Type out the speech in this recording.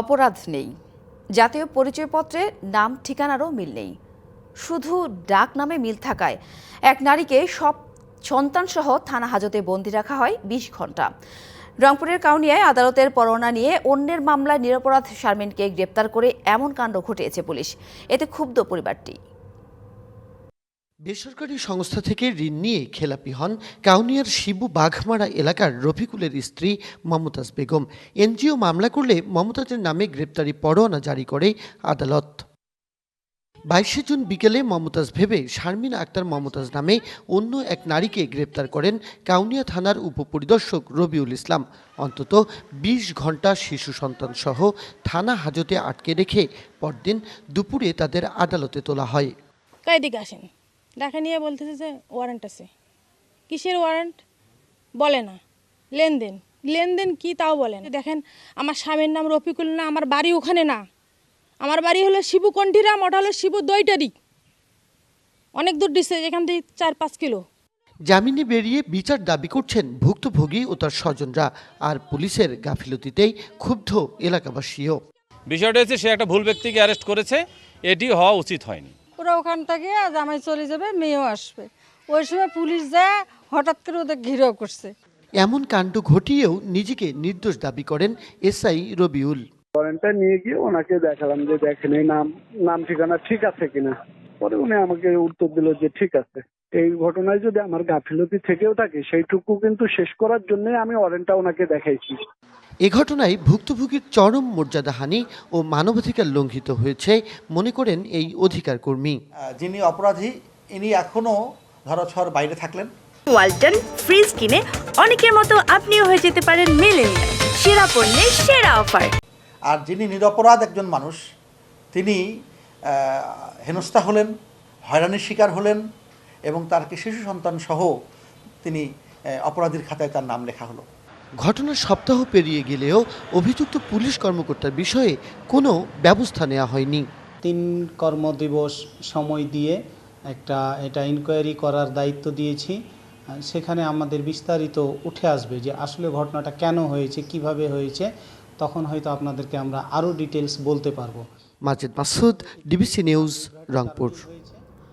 অপরাধ নেই। জাতীয় পরিচয়পত্রে নাম, ঠিকানারও মিল নেই। শুধু ডাক নামে মিল থাকায় এক নারীকে সব সন্তানসহ থানা হাজতে বন্দি রাখা হয় বিশ ঘণ্টা রংপুরের কাউনিয়ায় আদালতের পরোয়ানা নিয়ে অন্যের মামলায় নিরপরাধ শারমিনকে গ্রেপ্তার করে এমন কাণ্ড ঘটিয়েছে পুলিশ। এতে ক্ষুব্ধ পরিবারটি। বেসরকারি সংস্থা থেকে ঋণ নিয়ে খেলাপি হন কাউনিয়ার শিবু বাঘমারা এলাকার রফিকুলের স্ত্রী মমতাজ বেগম। এনজিও মামলা করলে মমতাজের নামে গ্রেপ্তারি পরোয়ানা জারি করে আদালত। বাইশে জুন বিকেলে মমতাজ ভেবে শারমিন আক্তার মমতাজ নামে অন্য এক নারীকে গ্রেপ্তার করেন কাউনিয়া থানার উপপরিদর্শক রবিউল ইসলাম। অন্তত ২০ ঘণ্টা শিশু সন্তান সহ থানা হাজতে আটকে রেখে পরদিন দুপুরে তাদের আদালতে তোলা হয়। আসেন? দেখা নিয়ে বলতেছে যে ওয়ারেন্ট আছে। কিসের ওয়ারেন্ট বলে না। লেনদেন। লেনদেন কি তাও বলে না। দেখেন আমার স্বামীর নাম রফিকুল না আমার বাড়ি ওখানে না। আমার বাড়ি হলো শিবু কণ্ঠিরাম ওটা হলো শিবু দইটারি অনেক দূর ডিস্টেন্স এখান থেকে চার পাঁচ কিলো। জামিনে বেরিয়ে বিচার দাবি করছেন ভুক্তভোগী ও তার স্বজনরা আর পুলিশের গাফিলতিতেই ক্ষুব্ধ এলাকাবাসীও। বিষয়টা হচ্ছে সে একটা ভুল ব্যক্তিকে অ্যারেস্ট করেছে। এটি হওয়া উচিত হয়নি। ওরা ওখান থেকে জামাই চলে যাবে মেয়েও আসবে। ওই সময় পুলিশ যায় হঠাৎ করে ওদের ঘিরেও করছে। এমন কাণ্ড ঘটিয়েও নিজেকে নির্দোষ দাবি করেন এসআই রবিউল। ওয়ারেন্টটা নিয়ে গিয়ে ওনাকে দেখালাম যে দেখেন এই নাম নাম ঠিকানা ঠিক আছে কিনা? পরে উনি আমাকে উত্তর দিল যে ঠিক আছে। এই ঘটনায় যদি আমার গাফিলতি থেকেও থাকে সেইটুকু কিন্তু শেষ করার জন্য আমি ওয়ারেন্টটা ওনাকে দেখাইছি। এ ঘটনায় ভুক্তভোগীর চরম মর্যাদাহানি ও মানবাধিকার লঙ্ঘিত হয়েছে মনে করেন এই অধিকার কর্মী যিনি অপরাধী ইনি এখনও ধরাছোঁয়ার বাইরে থাকলেন। ওয়ালটন ফ্রিজ কিনে অনেকের মতো আপনিও হয়ে যেতে পারেন মেলেনিয়া সেরা পণ্যের সেরা অফার। আর যিনি নিরপরাধ একজন মানুষ তিনি আহ, হেনস্থা হলেন হয়রানির শিকার হলেন এবং তার শিশু সন্তান সহ তিনি অপরাধীর খাতায় তার নাম লেখা হলো। ঘটনার সপ্তাহ পেরিয়ে গেলেও অভিযুক্ত পুলিশ কর্মকর্তার বিষয়ে কোনো ব্যবস্থা নেওয়া হয়নি। তিন কর্মদিবস সময় দিয়ে একটা এটা ইনকোয়ারি করার দায়িত্ব দিয়েছি। সেখানে আমাদের বিস্তারিত উঠে আসবে যে আসলে ঘটনাটা কেন হয়েছে কীভাবে হয়েছে তখন হয়তো আপনাদেরকে আমরা আরও ডিটেলস বলতে পারব। Majid Masud DBC news Rangpur.